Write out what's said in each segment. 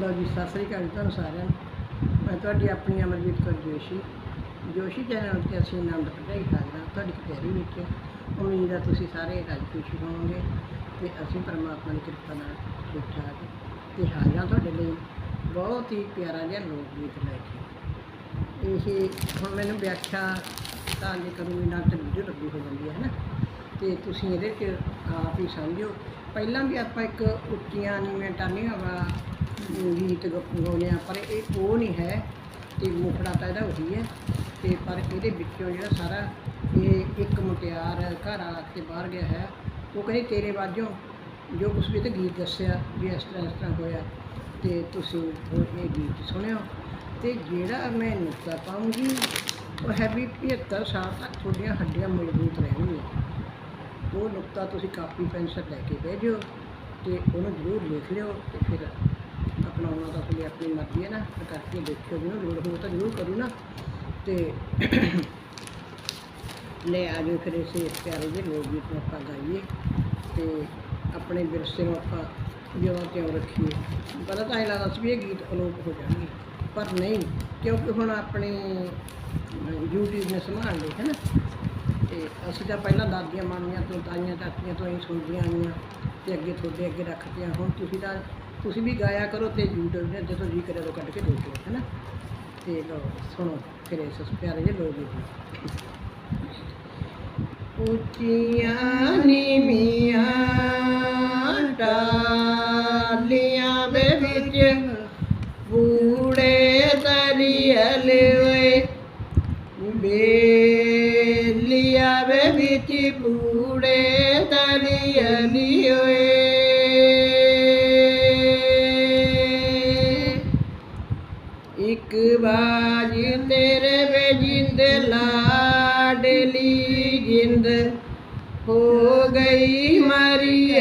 ਲਓ ਜੀ, ਸਤਿ ਸ੍ਰੀ ਅਕਾਲ ਜੀ ਤੁਹਾਨੂੰ ਸਾਰਿਆਂ ਨੂੰ। ਮੈਂ ਤੁਹਾਡੀ ਆਪਣੀ ਅਮਰਜੀਤ ਕੌਰ ਜੋਸ਼ੀ। ਜੋਸ਼ੀ ਚੈਨਲ 'ਤੇ ਅਸੀਂ ਆਨੰਦ ਪੜ੍ਹਾਈ ਕਰਦਾ ਤੁਹਾਡੀ ਕਚਹਿਰੀ ਵਿੱਚ ਉਮੀਦ ਹੈ ਤੁਸੀਂ ਸਾਰੇ ਰਾਜ ਖੁਸ਼ੀ ਹੋਵੋਗੇ ਤੇ ਅਸੀਂ ਪਰਮਾਤਮਾ ਦੀ ਕਿਰਪਾ ਨਾਲ ਠੀਕ ਠਾਕ ਤੇ ਹਾਜ਼ਰ ਤੁਹਾਡੇ ਲਈ ਬਹੁਤ ਹੀ ਪਿਆਰਾ ਜਿਹਾ ਲੋਕ ਗੀਤ ਲੈ ਕੇ। ਇਹ ਹੁਣ ਮੈਨੂੰ ਵਿਆਖਿਆ ਤਾਂ ਜੇ ਕਰੂੰਗੀ ਨਾਲ ਤਾਂ ਵੀਡੀਓ ਲੱਗੀ ਹੋ ਜਾਂਦੀ ਹੈ ਨਾ? ਤੇ ਤੁਸੀਂ ਇਹਦੇ 'ਚ ਆਪ ਹੀ ਸਮਝੋ। ਪਹਿਲਾਂ ਵੀ ਆਪਾਂ ਇੱਕ ਉੱਚੀਆਂ ਨੀਵੀਆਂ ਟਾਨੀਆਂ ਵਾ ਗੀਤ ਗਾਉਂਦੇ ਹਾਂ ਪਰ ਇਹ ਉਹ ਨਹੀਂ ਹੈ ਤੇ ਮੁਖੜਾ ਤਾਂ ਇਹਦਾ ਉਹੀ ਹੈ ਤੇ ਪਰ ਇਹਦੇ ਵਿੱਚੋਂ ਜਿਹੜਾ ਸਾਰਾ ਇਹ ਇੱਕ ਮੁਟਿਆਰ ਘਰ ਆ ਕੇ ਬਾਹਰ ਗਿਆ ਹੈ, ਉਹ ਕਹਿੰਦੀ ਤੇਰੇ ਵਾਜੋਂ ਜੋ ਕੁਛ ਵੀ ਤੇ ਗੀਤ ਦੱਸਿਆ ਵੀ ਇਸ ਤਰ੍ਹਾਂ ਇਸ ਤਰ੍ਹਾਂ ਹੋਇਆ ਤੇ ਤੁਸੀਂ ਉਹ ਇਹ ਗੀਤ ਸੁਣਿਓ। ਤੇ ਜਿਹੜਾ ਮੈਂ ਨੁਕਤਾ ਪਾਉਂਗੀ, ਉਹ ਹੈ ਵੀ 75 ਸਾਲ ਤੱਕ ਤੁਹਾਡੀਆਂ ਹੱਡੀਆਂ ਮਜ਼ਬੂਤ ਰਹਿਣਗੀਆਂ। ਉਹ ਨੁਕਤਾ ਤੁਸੀਂ ਕਾਪੀ ਪੈਨਸਲ ਲੈ ਕੇ ਬਹਿ ਜਾਓ ਤੇ ਉਹਨੂੰ ਜ਼ਰੂਰ ਲਿਖ ਲਿਓ ਤੇ ਫਿਰ ਅਪਣਾਉਣਾ ਤਾਂ ਤੁਹਾਡੀ ਆਪਣੀ ਮਰਜ਼ੀ ਹੈ ਨਾ ਕਰਕੇ ਦੇਖਿਓ ਜਿਹਨੂੰ ਲੋੜ ਹੋਵੇ ਤਾਂ ਜ਼ਰੂਰ ਕਰੂ ਨਾ। ਤੇ ਲੈ ਆ ਜਾਓ ਫਿਰ ਇਸੇ ਪਿਆਰੇ ਜਿਹੇ ਲੋਕ ਗੀਤ ਨੂੰ ਆਪਾਂ ਗਾਈਏ। ਤੇ ਆਪਣੇ ਵਿਰਸੇ ਨੂੰ ਆਪਾਂ ਜਿਉਂ ਤਿਉਂ ਰੱਖੀਏ? ਪਤਾ ਤਾਂ ਇਹ ਲੱਗਦਾ ਸੀ ਵੀ ਇਹ ਗੀਤ ਅਲੋਪ ਹੋ ਜਾਣਗੇ, ਪਰ ਨਹੀਂ, ਕਿਉਂਕਿ ਹੁਣ ਆਪਣੇ YouTube ਨੇ ਸੰਭਾਲ ਲਈ ਹੈ ਨਾ। ਤੇ ਅਸੀਂ ਤਾਂ ਪਹਿਲਾਂ ਦਾਦੀਆਂ ਮਾਮੀਆਂ ਤੋਂ ਤਾਈਆਂ ਚਾਚੀਆਂ ਤੋਂ ਹੀ ਸੁਣਦੀਆਂ ਆਈਆਂ, ਤੇ ਅੱਗੇ ਤੁਹਾਡੇ ਅੱਗੇ ਰੱਖਦੇ ਰੱਖਦੀਆਂ ਹੁਣ ਤੁਸੀਂ ਤਾਂ ਤੁਸੀਂ ਵੀ ਗਾਇਆ ਕਰੋ ਤੇ YouTube ਤੇ ਜਦੋਂ ਜੀ ਕਰੇ ਉਦੋਂ ਕੱਢ ਕੇ ਦੇਖੋ ਹੈ ਨਾ ਤੇ ਲਓ, ਸੁਣੋ ਫਿਰ ਇਸ ਪਿਆਰੇ ਜਿਹੇ ਲੋਕ ਗੀਤ। ਉੱਚੀਆਂ ਨੀਵੀਆਂ ਟਾਲੀਆਂ ਦੇ ਵਿੱਚ ਬੂੜੇ ਤਰੀਅਲ ਵੇ ਬੇਲੀਆ ਵੇ ਲਾਡਲੀ ਜਿੰਦ ਹੋ ਗਈ ਮਰੀ।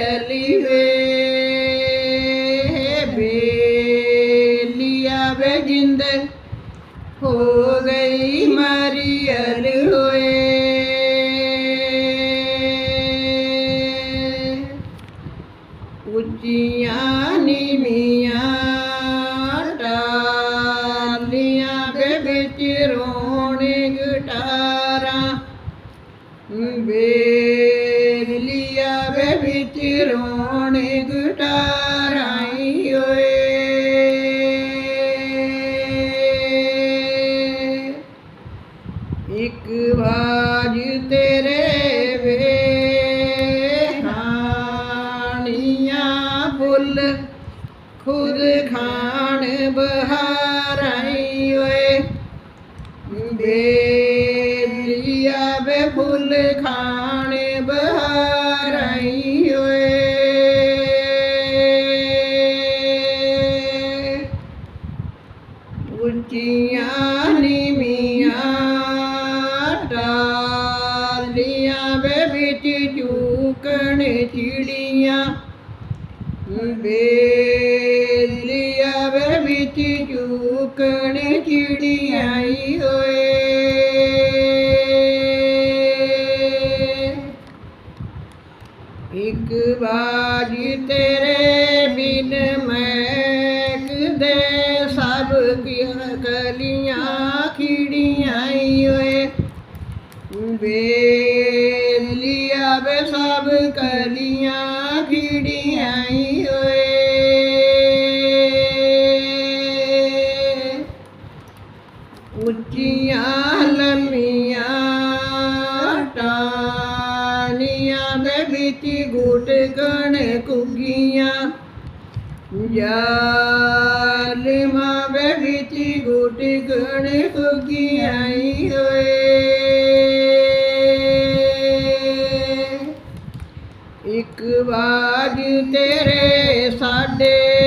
ਵਿੱਚ ਰੋਣ ਗਟਾਰਾਂ ਈ ਓਏ। ਇੱਕ ਬਾਜ ਤੇਰੇ ਵੇ ਹਾਣੀਆਂ ਫੁੱਲ ਖੁਦ ਖਾਣ ਬਹਾਰਾਈ ਓਏ। ਬੇਲੀਆ ਵੇ ਫੁੱਲ ਖਾਣ ਉੱਚੀਆਂ ਨੀਵੀਆਂ ਟਾਲੀਆਂ ਵੇ ਵਿੱਚ ਝੂਕਣ ਚਿੜੀਆਂ। ਬੇਲੀਆ ਵੇ ਵਿੱਚ ਝੂਕਣ ਚਿੜੀਆਂ ਈ ਹੋਏ। ਬੇਲੀਆ ਵੇ ਸਭ ਕਲੀਆਂ ਖਿੜੀਆਂ ਹੋਏ ਉੱਚੀਆਂ ਲੰਮੀਆਂ ਟਾਨੀਆਂ ਦੇ ਵਿੱਚ ਗੁੱਟ ਗਣ ਕੁਗੀਆਂ ਜਾਲਮਾਂ ਦੇ ਵਿੱਚ ਗੁੱਟ ਗਣ ਕੁਗੀਆਂ ਹੋਏ ਇੱਕ ਤੇਰੇ ਸਾਡੇ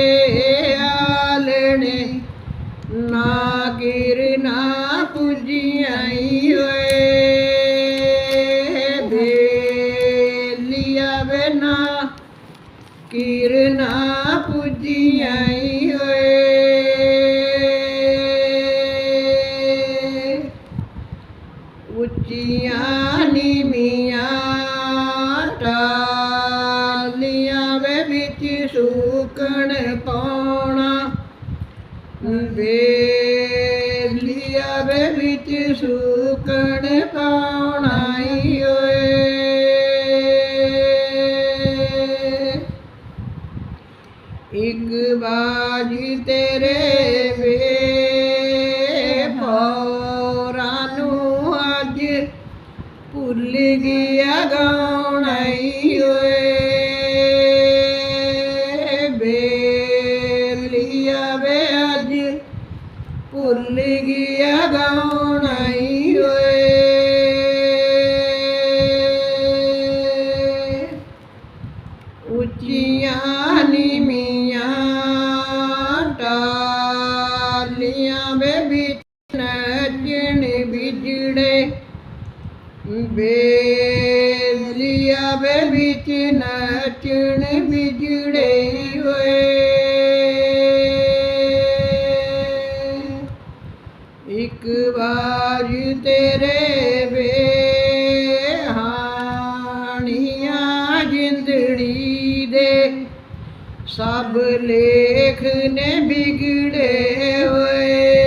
ਬੇਲੀਆ ਵੇ ਵਿੱਚ ਸੁਕਣ ਪਾਉਣਾਈ ਓਏ ਇੱਕ ਬਾਜੀ ਤੇਰੇ ਵੇ ਪੌਰਾਂ ਨੂੰ ਅੱਜ ਭੁੱਲ ਗਿਆ ਗਾਉਣਾਈ ਓਏ ਵਿੱਚ ਨੱਚਣ ਵਿਜੜੇ ਹੋਏ। ਇੱਕ ਵਾਰ ਤੇਰੇ ਵੇ ਹਾਣੀਆਂ ਜਿੰਦੜੀ ਦੇ ਸਭ ਲੇਖ ਨੇ ਵਿਗੜੇ ਹੋਏ।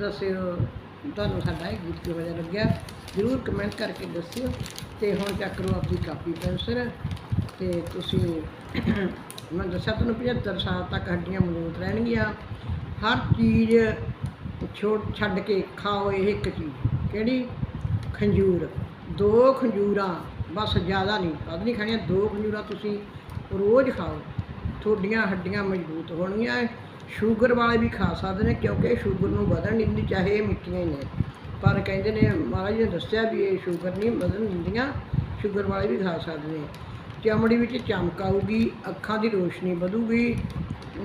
ਦੱਸਿਓ ਤੁਹਾਨੂੰ ਸਾਡਾ ਇਹ ਗੀਤ ਕਿਹੋ ਜਿਹਾ ਲੱਗਿਆ, ਜ਼ਰੂਰ ਕਮੈਂਟ ਕਰਕੇ ਦੱਸਿਓ ਤੇ ਹੁਣ ਚੱਕ ਲਓ ਆਪਣੀ ਕਾਪੀ ਪੈਨਸਲ ਤੇ ਤੁਸੀਂ ਮੈਂ ਦੱਸਿਆ ਤੁਹਾਨੂੰ 75 ਸਾਲ ਤੱਕ ਹੱਡੀਆਂ ਮਜ਼ਬੂਤ ਰਹਿਣਗੀਆਂ, ਹਰ ਚੀਜ਼ ਛੋੜ ਛੱਡ ਕੇ ਖਾਓ ਇਹ ਇੱਕ ਚੀਜ਼, ਕਿਹੜੀ? ਖੰਜੂਰ, ਦੋ ਖੰਜੂਰਾਂ, ਬਸ ਜ਼ਿਆਦਾ ਨਹੀਂ, ਵੱਧ ਨਹੀਂ ਖਾਣੀਆਂ, ਦੋ ਖੰਜੂਰਾਂ ਤੁਸੀਂ ਰੋਜ਼ ਖਾਓ, ਤੁਹਾਡੀਆਂ ਹੱਡੀਆਂ ਮਜ਼ਬੂਤ ਹੋਣਗੀਆਂ ਸ਼ੂਗਰ ਵਾਲੇ ਵੀ ਖਾ ਸਕਦੇ ਨੇ ਕਿਉਂਕਿ ਸ਼ੂਗਰ ਨੂੰ ਵਧਣ ਨਹੀਂ ਦਿੰਦੀ, ਚਾਹੇ ਇਹ ਮਿੱਠੀਆਂ ਹੀ ਨੇ। ਪਰ ਕਹਿੰਦੇ ਨੇ, ਮਹਾਰਾਜ ਨੇ ਦੱਸਿਆ ਵੀ ਇਹ ਸ਼ੂਗਰ ਨਹੀਂ ਵਧਣ ਦਿੰਦੀਆਂ, ਸ਼ੂਗਰ ਵਾਲੇ ਵੀ ਖਾ ਸਕਦੇ ਨੇ। ਚਮੜੀ ਵਿੱਚ ਚਮਕ ਆਊਗੀ, ਅੱਖਾਂ ਦੀ ਰੋਸ਼ਨੀ ਵਧੂਗੀ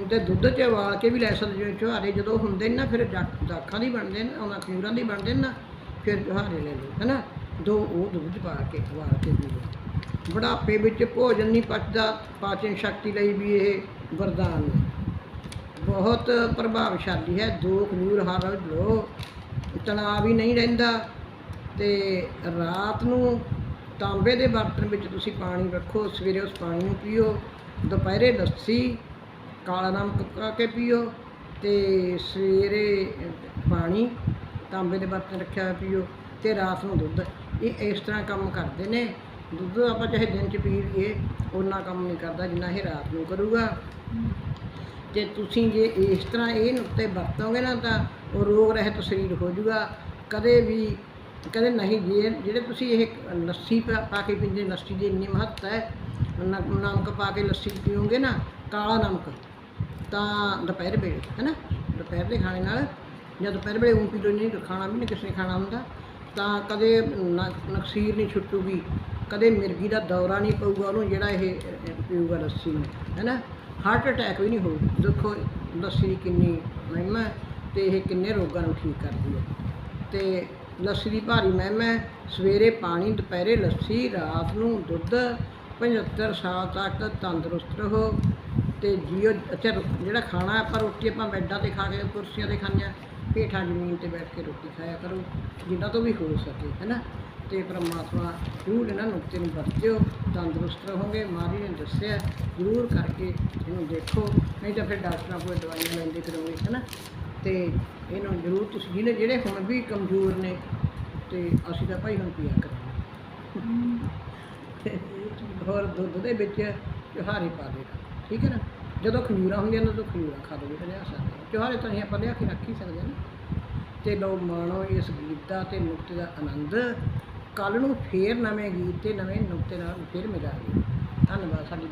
ਤੇ ਦੁੱਧ 'ਚ ਉਬਾਲ ਕੇ ਵੀ ਲੈ ਸਕਦੇ ਜਿਵੇਂ ਚੁਹਾਰੇ ਜਦੋਂ ਹੁੰਦੇ ਨੇ ਨਾ, ਫਿਰ ਦਾਖਾਂ ਦੀ ਬਣਦੇ ਨੇ, ਉਹਨਾਂ ਖਜੂਰਾਂ ਦੀ ਬਣਦੇ ਨੇ ਨਾ, ਫਿਰ ਚੁਹਾਰੇ ਲੈ ਲਓ, ਹੈਨਾ? ਦੋ ਉਹ ਦੁੱਧ ਪਾ ਕੇ ਉਬਾਲ ਕੇ ਪੀ ਲਓ। ਬੁਢਾਪੇ ਵਿੱਚ ਭੋਜਨ ਨਹੀਂ ਪਚਦਾ, ਪਾਚਨ ਸ਼ਕਤੀ ਲਈ ਵੀ ਇਹ ਵਰਦਾਨ ਨੇ ਬਹੁਤ ਪ੍ਰਭਾਵਸ਼ਾਲੀ ਹੈ ਦੋ ਖਜੂਰ ਹਰ ਰੋਜ਼ ਲਓ ਤਣਾਅ ਵੀ ਨਹੀਂ ਰਹਿੰਦਾ ਤੇ ਰਾਤ ਨੂੰ ਤਾਂਬੇ ਦੇ ਬਰਤਨ ਵਿੱਚ ਤੁਸੀਂ ਪਾਣੀ ਰੱਖੋ, ਸਵੇਰੇ ਉਸ ਪਾਣੀ ਨੂੰ ਪੀਓ, ਦੁਪਹਿਰੇ ਲੱਸੀ, ਕਾਲਾ ਨਮਕ ਪਾ ਕੇ ਪੀਓ ਤੇ ਸਵੇਰੇ ਪਾਣੀ ਤਾਂਬੇ ਦੇ ਬਰਤਨ ਰੱਖਿਆ ਹੋਇਆ ਪੀਓ ਤੇ ਰਾਤ ਨੂੰ ਦੁੱਧ। ਇਹ ਇਸ ਤਰ੍ਹਾਂ ਕੰਮ ਕਰਦੇ ਨੇ। ਦੁੱਧ ਆਪਾਂ ਚਾਹੇ ਦਿਨ ਚ ਪੀ ਲਈਏ ਉਹਨਾਂ ਕੰਮ ਨਹੀਂ ਕਰਦਾ ਜਿੰਨਾ ਇਹ ਰਾਤ ਨੂੰ ਕਰੂਗਾ। ਤੇ ਤੁਸੀਂ ਜੇ ਇਸ ਤਰ੍ਹਾਂ ਇਹ ਨੁਕਤੇ ਵਰਤੋਗੇ ਨਾ ਤਾਂ ਉਹ ਰੋਗ ਰਹਿਤ ਸਰੀਰ ਹੋ ਜਾਊਗਾ ਕਦੇ ਵੀ, ਕਦੇ ਨਹੀਂ ਜੇ ਜਿਹੜੇ ਤੁਸੀਂ ਇਹ ਲੱਸੀ ਪਾ ਪਾ ਕੇ ਪੀਂਦੇ ਲੱਸੀ ਦੀ ਇੰਨੀ ਮਹੱਤਤਾ ਹੈ ਨਮਕ ਪਾ ਕੇ ਲੱਸੀ ਪੀਓਗੇ ਨਾ, ਕਾਲਾ ਨਮਕ, ਤਾਂ ਦੁਪਹਿਰ ਵੇਲੇ ਹੈ ਨਾ ਦੁਪਹਿਰ ਦੇ ਖਾਣੇ ਨਾਲ, ਜਾਂ ਦੁਪਹਿਰ ਵੇਲੇ ਉਹ ਪੀ ਲਓ ਨਹੀਂ ਖਾਣਾ ਵੀ ਨਹੀਂ ਕਿਸੇ ਨੇ ਖਾਣਾ ਹੁੰਦਾ। ਤਾਂ ਕਦੇ ਨ- ਨਕਸੀਰ ਨਹੀਂ ਛੁੱਟੂਗੀ, ਕਦੇ ਮਿਰਗੀ ਦਾ ਦੌਰਾ ਨਹੀਂ ਪਊਗਾ ਉਹਨੂੰ, ਜਿਹੜਾ ਇਹ ਪੀਊਗਾ ਲੱਸੀ ਨੂੰ ਹੈ ਨਾ ਹਾਰਟ ਅਟੈਕ ਵੀ ਨਹੀਂ ਹੋਊ। ਦੇਖੋ, ਲੱਸੀ ਦੀ ਕਿੰਨੀ ਮਹਿਮਾ ਹੈ ਤੇ ਇਹ ਕਿੰਨੇ ਰੋਗਾਂ ਨੂੰ ਠੀਕ ਕਰਦੀ ਹੈ। ਤੇ ਲੱਸੀ ਦੀ ਭਾਰੀ ਮਹਿਮਾ ਹੈ, ਸਵੇਰੇ ਪਾਣੀ, ਦੁਪਹਿਰੇ ਲੱਸੀ, ਰਾਤ ਨੂੰ ਦੁੱਧ 75 ਸਾਲ ਤੱਕ ਤੰਦਰੁਸਤ ਰਹੋ ਤੇ ਜੀਓ, ਅੱਛਾ, ਜਿਹੜਾ ਖਾਣਾ ਆਪਾਂ ਰੋਟੀ ਆਪਾਂ ਬੈੱਡਾਂ ਤੇ ਖਾ ਕੇ, ਕੁਰਸੀਆਂ ਤੇ ਖਾਂਦੇ ਹਾਂ ਹੇਠਾਂ ਜ਼ਮੀਨ ਤੇ ਬੈਠ ਕੇ ਰੋਟੀ ਖਾਇਆ ਕਰੋ, ਜਿੰਨਾ ਤੋਂ ਵੀ ਹੋ ਸਕੇ, ਹੈ ਨਾ? ਤੇ ਪਰਮਾਤਮਾ ਜ਼ਰੂਰ ਇਹਨਾਂ ਨੁਕਤੇ ਨੂੰ ਵਰਤਿਓ। ਤੰਦਰੁਸਤ ਰਹੋਗੇ। ਮਾਰੀ ਨੇ ਦੱਸਿਆ, ਜ਼ਰੂਰ ਕਰਕੇ ਇਹਨੂੰ ਦੇਖੋ। ਨਹੀਂ ਤਾਂ ਫਿਰ ਡਾਕਟਰਾਂ ਕੋਲ ਦਵਾਈਆਂ ਲੈਂਦੇ ਫਿਰੋਗੇ ਹੈ ਨਾ ਤੇ ਇਹਨੂੰ ਜ਼ਰੂਰ ਤੁਸੀਂ, ਜਿਹਨੇ, ਜਿਹੜੇ ਹੁਣ ਵੀ ਕਮਜ਼ੋਰ ਨੇ, ਤੇ ਅਸੀਂ ਤਾਂ ਭਾਈ ਹੁਣ ਪੀਆ ਕਰਾਂਗੇ। ਹੋਰ ਦੁੱਧ ਦੇ ਵਿੱਚ ਚੁਹਾਰੇ ਪਾ ਦੇਣਾ ਠੀਕ ਹੈ ਨਾ? ਜਦੋਂ ਖਜੂਰਾਂ ਹੁੰਦੀਆਂ ਨੇ, ਉਦੋਂ ਖਜੂਰਾਂ ਖਾ ਲਓ ਲਿਆ ਸਕਦੇ ਹੋ। ਚੁਹਾਰੇ ਤਾਂ ਅਸੀਂ ਆਪਾਂ ਲਿਆ ਕੇ ਰੱਖ ਹੀ ਸਕਦੇ ਹਾਂ ਨਾ। ਤੇ ਲਓ ਮਾਣੋ ਇਸ ਗੀਤ ਦਾ ਤੇ ਨੁਕਤੇ ਦਾ ਆਨੰਦ ਕੱਲ ਨੂੰ ਫੇਰ ਨਵੇਂ ਗੀਤ ਤੇ ਨਵੇਂ ਨੁਕਤੇ ਨਾਲ ਫੇਰ ਮਿਲਾਂਗੇ। ਧੰਨਵਾਦ ਸਾਡੀ